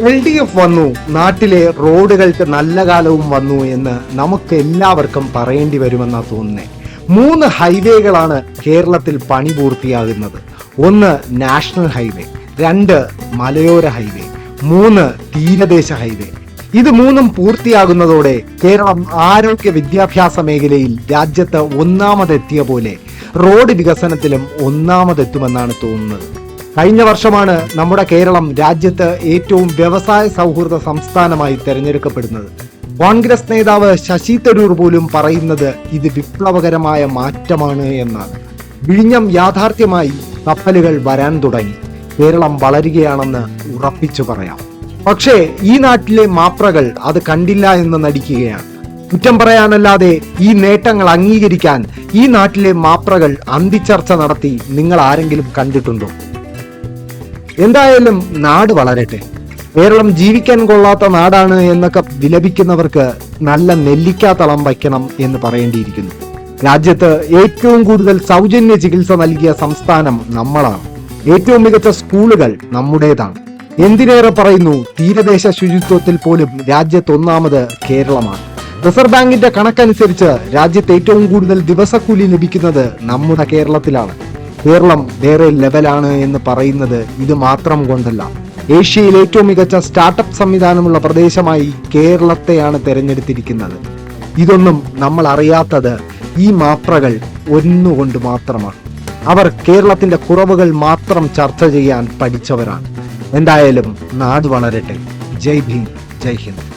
L D F വന്നു. നാട്ടിലെ റോഡുകൾക്ക് നല്ല കാലവും വന്നു എന്ന് നമുക്ക് എല്ലാവർക്കും പറയേണ്ടി വരുമെന്നാ തോന്നുന്നേ. മൂന്ന് ഹൈവേകളാണ് കേരളത്തിൽ പണി പൂർത്തിയാകുന്നത്. ഒന്ന് നാഷണൽ ഹൈവേ രണ്ട് മലയോര ഹൈവേ മൂന്ന് തീരദേശ ഹൈവേ. ഇത് മൂന്നും പൂർത്തിയാകുന്നതോടെ കേരളം ആരോഗ്യ വിദ്യാഭ്യാസ മേഖലയിൽ രാജ്യത്ത് ഒന്നാമതെത്തിയ പോലെ റോഡ് വികസനത്തിലും ഒന്നാമതെത്തുമെന്നാണ് തോന്നുന്നത്. കഴിഞ്ഞ വർഷമാണ് നമ്മുടെ കേരളം രാജ്യത്ത് ഏറ്റവും വ്യവസായ സൗഹൃദ സംസ്ഥാനമായി തെരഞ്ഞെടുക്കപ്പെടുന്നത്. കോൺഗ്രസ് നേതാവ് ശശി തരൂർ പോലും പറയുന്നത് ഇത് വിപ്ലവകരമായ മാറ്റമാണ് എന്നാണ്. വിഴിഞ്ഞം യാഥാർത്ഥ്യമായി കപ്പലുകൾ വരാൻ തുടങ്ങി. കേരളം വളരുകയാണെന്ന് ഉറപ്പിച്ചു പറയാം. പക്ഷേ ഈ നാട്ടിലെ മാപ്രകൾ അത് കണ്ടില്ല എന്ന് നടിക്കുകയാണ്. കുറ്റം പറയാനല്ലാതെ ഈ നേട്ടങ്ങൾ അംഗീകരിക്കാൻ ഈ നാട്ടിലെ മാപ്രകൾ അന്തിച്ചർച്ച നടത്തി നിങ്ങൾ ആരെങ്കിലും കണ്ടിട്ടുണ്ടോ? എന്തായാലും നാട് വളരട്ടെ. കേരളം ജീവിക്കാൻ കൊള്ളാത്ത നാടാണ് എന്നൊക്കെ വിലപിക്കുന്നവർക്ക് നല്ല നെല്ലിക്കാത്തളം വയ്ക്കണം എന്ന് പറയേണ്ടിയിരിക്കുന്നു. രാജ്യത്ത് ഏറ്റവും കൂടുതൽ സൗജന്യ ചികിത്സ നൽകിയ സംസ്ഥാനം നമ്മളാണ്. ഏറ്റവും മികച്ച സ്കൂളുകൾ നമ്മുടേതാണ്. എന്തിനേറെ പറയുന്നു തീരദേശ ശുചിത്വത്തിൽ പോലും രാജ്യത്ത് ഒന്നാമത് കേരളമാണ്. റിസർവ് ബാങ്കിന്റെ കണക്കനുസരിച്ച് രാജ്യത്ത് ഏറ്റവും കൂടുതൽ ദിവസക്കൂലി ലഭിക്കുന്നത് നമ്മുടെ കേരളത്തിലാണ്. കേരളം വേറെ ലെവലാണ് എന്ന് പറയുന്നത് ഇത് മാത്രം കൊണ്ടല്ല. ഏഷ്യയിൽ ഏറ്റവും മികച്ച സ്റ്റാർട്ടപ്പ് സംവിധാനമുള്ള പ്രദേശമായി കേരളത്തെയാണ് തിരഞ്ഞെടുത്തിരിക്കുന്നത്. ഇതൊന്നും നമ്മൾ അറിയാത്തത് ഈ മാപ്രകൾ ഒന്നുകൊണ്ട് മാത്രമാണ്. അവർ കേരളത്തിന്റെ കുറവുകൾ മാത്രം ചർച്ച ചെയ്യാൻ പഠിച്ചവരാണ്. എന്തായാലും നാട് വളരട്ടെ. ജയ് ഭീം ജയ് ഹിന്ദ്.